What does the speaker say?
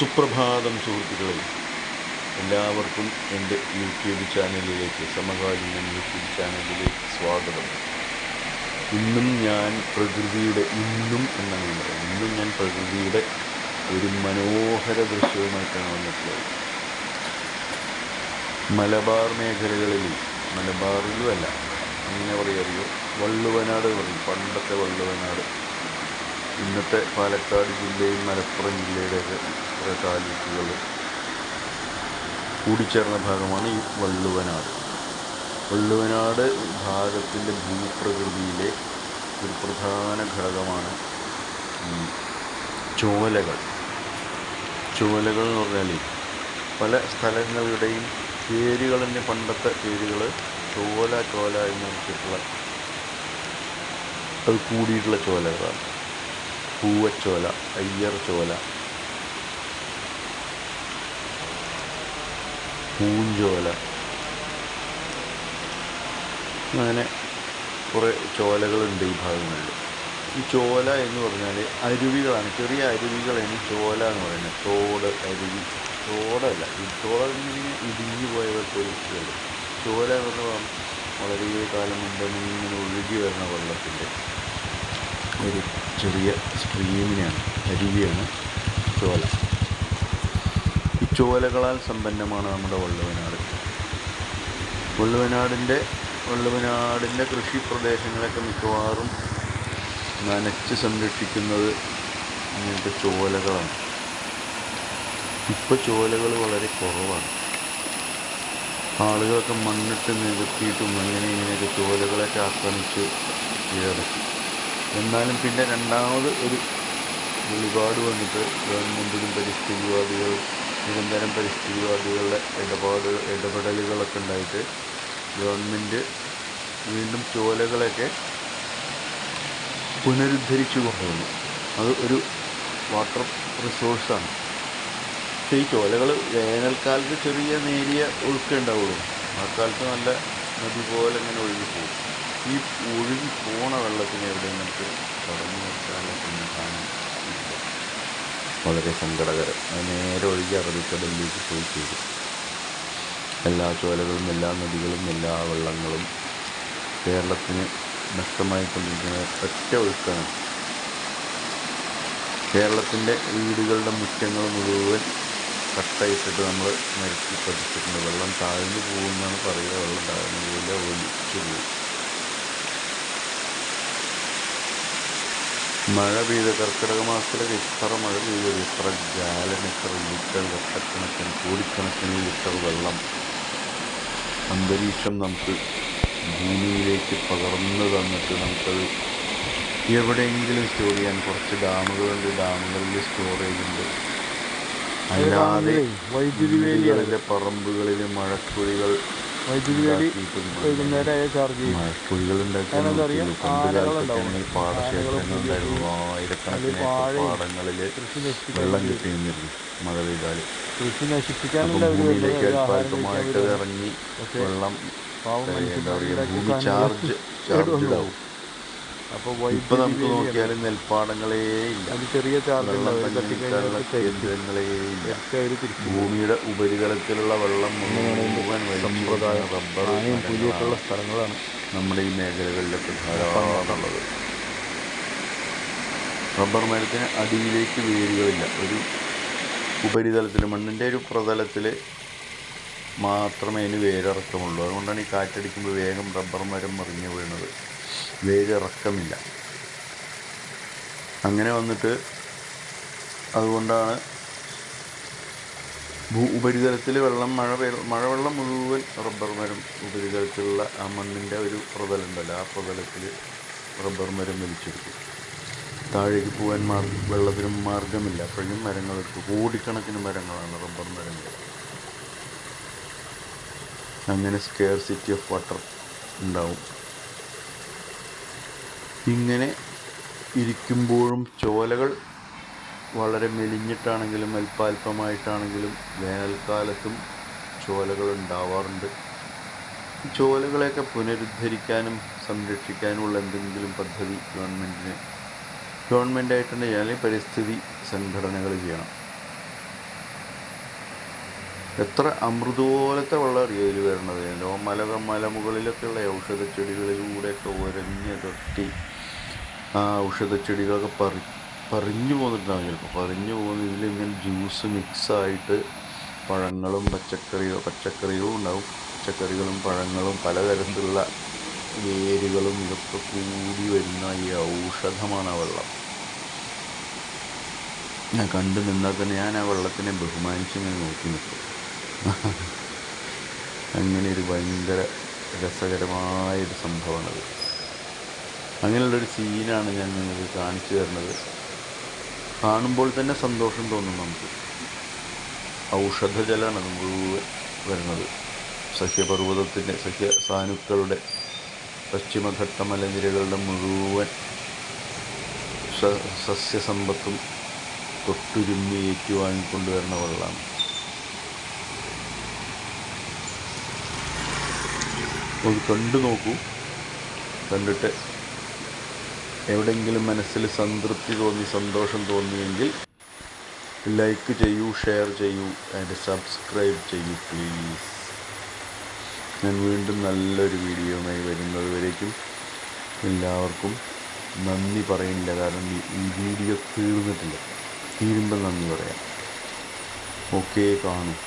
സുപ്രഭാതം സുഹൃത്തുക്കളെ എല്ലാവർക്കും എന്റെ യൂട്യൂബ് ചാനലിലേക്ക് സമകാലീന യൂട്യൂബ് ചാനലിലേക്ക് സ്വാഗതം. ഇന്നും ഞാൻ പ്രകൃതിയുടെ ഇന്നും എന്നാണ് പറയുന്നത്. ഇന്നും ഞാൻ പ്രകൃതിയുടെ ഒരു മനോഹര ദൃശ്യവുമായിട്ടാണ് വന്നിട്ടുള്ളത് മലബാർ മേഖലകളിൽ മലബാറിലുമല്ല അങ്ങനെ പറയറിയോ? വള്ളുവനാട് പറയും പണ്ടത്തെ വള്ളുവനാട്. ഇന്നത്തെ പാലക്കാട് ജില്ലയും മലപ്പുറം ജില്ലയുടെയൊക്കെ കുറേ താലൂക്കുകൾ കൂടിച്ചേർന്ന ഭാഗമാണ് ഈ വള്ളുവനാട്. വള്ളുവനാട് ഭാഗത്തിന്റെ ഭൂപ്രകൃതിയിലെ ഒരു പ്രധാന ഘടകമാണ് ഈ ചോലകൾ ചോലകൾ എന്ന് പറഞ്ഞാൽ പല സ്ഥലങ്ങളുടെയും പേരുകൾ തന്നെ പണ്ടത്തെ പേരുകൾ ചോല ചോല എന്ന് വെച്ചിട്ടുള്ള അത് കൂടിയിട്ടുള്ള ചോലകളാണ്. പൂവച്ചോല അയ്യർ ചോല പൂഞ്ചോല അങ്ങനെ കുറേ ചോലകളുണ്ട് ഈ ഭാഗങ്ങളിൽ. ഈ ചോല എന്ന് പറഞ്ഞാൽ അരുവികളാണ്. ചെറിയ അരുവികളാണ് ചോല എന്ന് പറയുന്നത്. തോട് അരുവി തോടല്ല. ഈ തോട ഇടിഞ്ഞു പോയവർക്ക് ഒരു ചോല എന്ന് പറഞ്ഞാൽ വളരെ കാലം മുമ്പ് ഇങ്ങനെ ഒഴുകി വരുന്ന വെള്ളത്തിന്റെ ഒരു ചെറിയ സ്ട്രീമിനെയാണ് അരുവിയാണ് ചോല. ചോലകളാൽ സമ്പന്നമാണ് നമ്മുടെ വള്ളുവനാട്. വള്ളുവനാടിന്റെ വള്ളുവനാടിന്റെ കൃഷി പ്രദേശങ്ങളൊക്കെ മിക്കവാറും നനച്ച് സംരക്ഷിക്കുന്നത് ഇങ്ങനത്തെ ചോലകളാണ് ഇപ്പോൾ ചോലകൾ വളരെ കുറവാണ്. ആളുകളൊക്കെ മണ്ണിട്ട് നികത്തിയിട്ടും അങ്ങനെ ഇങ്ങനെയൊക്കെ ചോലകളൊക്കെ ആക്രമിച്ച് കീഴടക്കി. എന്നാലും പിന്നെ രണ്ടാമത് ഒരു വെളിപാട് വന്നിട്ട് ഗവൺമെന്റിലും പരിസ്ഥിതിവാദികൾ നിരന്തരം പരിസ്ഥിതിവാദികളുടെ ഇടപാട് ഇടപെടലുകളൊക്കെ ഉണ്ടായിട്ട് ഗവൺമെന്റ് വീണ്ടും ചോലകളൊക്കെ പുനരുദ്ധരിച്ചു കൊണ്ടുവന്നു അത് ഒരു വാട്ടർ റിസോഴ്സാണ്. പക്ഷേ ഈ ചോലകൾ വേനൽക്കാലത്ത് ചെറിയ നേരിയ ഒഴുക്കേ ഉണ്ടാവുള്ളൂ. മഴക്കാലത്ത് നല്ല നദി പോലെ ഇങ്ങനെ ഒഴുകി പോകും ഈ ഒഴുകി പോണ വെള്ളത്തിന് എവിടെയും നമുക്ക് തുടങ്ങി കാണാൻ ഇല്ല വളരെ സങ്കടകരം. അത് നേരെ ഒഴുകി അറബിക്കടലിലേക്ക് പോയി ചേരും എല്ലാ ചോലകളും എല്ലാ നദികളും എല്ലാ വെള്ളങ്ങളും കേരളത്തിന് നഷ്ടമായിക്കൊണ്ടിരിക്കുന്ന ഒറ്റ ഒഴുക്കാണ്. കേരളത്തിന്റെ വീടുകളുടെ മുറ്റങ്ങൾ മുഴുവൻ കട്ടയിട്ടിട്ട് നമ്മൾ നിരത്തി പതിച്ചിട്ടുണ്ട്. വെള്ളം താഴ്ന്നു പോകുമെന്നാണ് പറയുക. വെള്ളം താഴ്ന്നു പോകില്ല ഒലിച്ചു പോകും മഴ പെയ്ത കർക്കിടക മാസത്തിലൊക്കെ ഇത്ര മഴ പെയ്തത് ഇത്ര ജാലൻ ഇത്ര ലിറ്റർ ലക്ഷക്കണക്കിന് കോടിക്കണക്കിന് ലിറ്റർ വെള്ളം അന്തരീക്ഷം നമുക്ക് ഭൂമിയിലേക്ക് പകർന്നു തന്നിട്ട് നമുക്കത് എവിടെയെങ്കിലും സ്റ്റോർ ചെയ്യാൻ കുറച്ച് ഡാമുകളുണ്ട്. ഡാമുകളിൽ സ്റ്റോറേജ് ഉണ്ട്. അല്ലാതെ വൈദ്യുതി വേലി വീടുകളിലെ പറമ്പുകളിൽ മഴക്കുഴികൾ വൈദ്യുതി വേലി വൈകുന്നേരമായ ചാർജ് ചെയ്യും? പണ്ട് ആനകളുണ്ടാവും. കൃഷി നശിപ്പിക്കാൻ വെള്ളം കൃഷി നശിപ്പിക്കാനുള്ള ഭൂമിയിലേക്ക് വരുന്നത് ആഹാരം കഴിക്കാൻ വെള്ളം പാവം മനുഷ്യന്മാർ അപ്പോൾ ഇപ്പൊ വൈദ്യുതി നമുക്ക്. നോക്കിയാൽ നെൽപ്പാടങ്ങളേ ഇല്ല. അത് ചെറിയ ഭൂമിയുടെ ഉപരിതലത്തിലുള്ള വെള്ളം മുഴുവൻ സമ്പ്രദായം സ്ഥലങ്ങളാണ് നമ്മുടെ ഈ മേഖലകളിലൊക്കെ ധാരാളമുള്ളത് റബ്ബർ മരത്തിന് അടിയിലേക്ക് വേരുകളില്ല ഒരു ഉപരിതലത്തിൽ മണ്ണിന്റെ ഒരു പ്രതലത്തിൽ മാത്രമേ ഇതിന് വേരിറക്കമുള്ളൂ. അതുകൊണ്ടാണ് ഈ കാറ്റടിക്കുമ്പോൾ വേഗം റബ്ബർ മരം മറിഞ്ഞ് വീണത്. വേരിറക്കമില്ല. അങ്ങനെ വന്നിട്ട് അതുകൊണ്ടാണ് ഭൂ ഉപരിതലത്തിൽ വെള്ളം മഴ മഴവെള്ളം മുഴുവൻ റബ്ബർ മരം ഉപരിതലത്തിലുള്ള ആ മണ്ണിന്റെ ഒരു പ്രതലുണ്ടല്ലോ ആ പ്രതലത്തിൽ റബ്ബർ മരം വലിച്ചെടുക്കും താഴേക്ക് പോകാൻ മാർഗ വെള്ളത്തിനും മാർഗമില്ല. അപ്പോഴും മരങ്ങൾ എടുക്കും കോടിക്കണക്കിന് മരങ്ങളാണ് റബ്ബർ മരങ്ങൾ. അങ്ങനെ സ്കെയർ സിറ്റി ഓഫ് വാട്ടർ ഉണ്ടാവും. ഇങ്ങനെ ഇരിക്കുമ്പോഴും ചോലകൾ വളരെ മെലിഞ്ഞിട്ടാണെങ്കിലും അല്പാൽപമായിട്ടാണെങ്കിലും വേനൽക്കാലത്തും ചോലകൾ ഉണ്ടാവാറുണ്ട്. ചോലകളെയൊക്കെ പുനരുദ്ധരിക്കാനും സംരക്ഷിക്കാനുമുള്ള എന്തെങ്കിലും പദ്ധതി ഗവൺമെന്റിന് ഗവൺമെന്റായിട്ട് തന്നെ അല്ലെങ്കിൽ പരിസ്ഥിതി സംഘടനകൾ ചെയ്യണം. എത്ര അമൃത് പോലത്തെ വെള്ളം അറിയോ ഇതിൽ വരണത് ലോ മല മലമുകളിലൊക്കെയുള്ള ഔഷധ ചെടികളിലൂടെയൊക്കെ ഉരഞ്ഞ് തൊട്ടി ആ ഔഷധ ചെടികളൊക്കെ പറി പറിഞ്ഞു പോന്നിട്ടുണ്ടാകും ചിലപ്പോൾ. പറിഞ്ഞു പോകുന്ന ഇതിലിങ്ങനെ ജ്യൂസ് മിക്സായിട്ട് പഴങ്ങളും പച്ചക്കറിയോ പച്ചക്കറികളും ഉണ്ടാവും. പച്ചക്കറികളും പഴങ്ങളും പലതരത്തിലുള്ള വേരുകളും ഇതൊക്കെ കൂടി വരുന്ന ഈ ഔഷധമാണ് ആ വെള്ളം. ഞാൻ കണ്ടു നിന്നാൽ തന്നെ ഞാൻ ആ വെള്ളത്തിനെ ബഹുമാനിച്ച് ഇങ്ങനെ നോക്കി നിൽക്കും. അങ്ങനെ ഒരു ഭയങ്കര രസകരമായൊരു സംഭവമാണത്. അങ്ങനെയുള്ളൊരു സീനാണ് ഞാൻ നിങ്ങൾക്ക് കാണിച്ചു തരുന്നത്. കാണുമ്പോൾ തന്നെ സന്തോഷം തോന്നും നമുക്ക്. ഔഷധജലമാണ് മുഴുവൻ വരുന്നത്. സഹ്യപർവതത്തിന്റെ സഹ്യ സാനുക്കളുടെ പശ്ചിമഘട്ട മലനിരകളുടെ മുഴുവൻ സസ്യസമ്പത്തും തൊട്ടുരുമ്മി ഏറ്റുവാങ്ങിക്കൊണ്ടുവരുന്ന വെള്ളമാണ്. ഒന്ന് കണ്ടു നോക്കൂ. കണ്ടിട്ട് എവിടെയെങ്കിലും മനസ്സിൽ സംതൃപ്തി തോന്നി സന്തോഷം തോന്നിയെങ്കിൽ ലൈക്ക് ചെയ്യൂ ഷെയർ ചെയ്യൂ ആൻഡ് സബ്സ്ക്രൈബ് ചെയ്യൂ പ്ലീസ് ഞാൻ വീണ്ടും നല്ലൊരു വീഡിയോയുമായി വരുന്നത് വരേക്കും എല്ലാവർക്കും നന്ദി പറയുന്നില്ല. കാരണം ഈ വീഡിയോ തീർന്നിട്ടില്ല. തീരുമ്പോൾ നന്ദി പറയാം. ഓക്കെ കാണും.